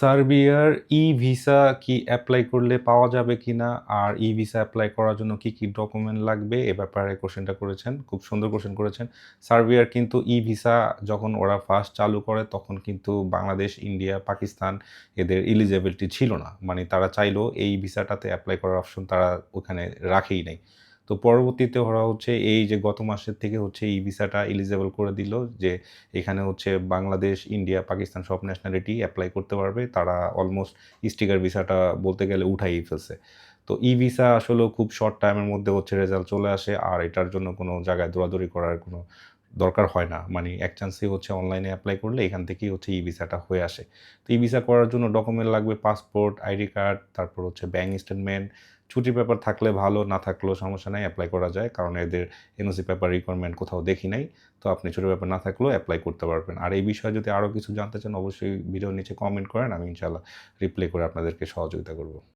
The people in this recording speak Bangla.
সার্বিয়ার ই ভিসা কি অ্যাপ্লাই করলে পাওয়া যাবে কি না আর ই ভিসা অ্যাপ্লাই করার জন্য কি কি ডকুমেন্ট লাগবে? এ ব্যাপারে কোশ্চেনটা করেছেন, খুব সুন্দর কোশ্চেন করেছেন। সার্বিয়ার কিন্তু ই ভিসা যখন ওরা ফার্স্ট চালু করে, তখন কিন্তু বাংলাদেশ, ইন্ডিয়া, পাকিস্তান এদের ইলিজিবিলিটি ছিল না। মানে তারা চাইলেও এই ভিসাটাতে অ্যাপ্লাই করার অপশন তারা ওখানে রাখেই নাই। তো পরবর্তীতে ওরা হচ্ছে এই যে গত মাসের থেকে হচ্ছে এই ভিসাটা এলিজেবল করে দিল যে এখানে হচ্ছে বাংলাদেশ, ইন্ডিয়া, পাকিস্তান সব ন্যাশনালিটি অ্যাপ্লাই করতে পারবে। তারা অলমোস্ট স্টিকার ভিসাটা বলতে গেলে উঠাই ফেলছে। তো ই ভিসা আসলে খুব শর্ট টাইমের মধ্যে হচ্ছে রেজাল্ট চলে আসে। আর এটার জন্য কোনো জায়গায় দৌড়াদৌড়ি করার কোনো দরকার হয় না। মানে এক চান্সে হচ্ছে অনলাইনে অ্যাপ্লাই করলে এখান থেকেই হচ্ছে ই ভিসাটা হয়ে আসে। তো ই ভিসা করার জন্য ডকুমেন্ট লাগবে পাসপোর্ট আইডি কার্ড তারপর হচ্ছে ব্যাঙ্ক স্টেটমেন্ট ছুটি পেপার থাকলে ভালো, না থাকলেও সমস্যা নাই অ্যাপ্লাই করা যায়। কারণ এদের এনওসি পেপার রিকোয়ারমেন্ট কোথাও দেখি নাই। তো আপনি ছুটি পেপার না থাকলেও অ্যাপ্লাই করতে পারবেন। আর এই বিষয়ে যদি আরও কিছু জানতে চান, অবশ্যই ভিডিওর নিচে কমেন্ট করেন। আমি ইনশাল্লাহ রিপ্লাই করে আপনাদেরকে সহযোগিতা করব।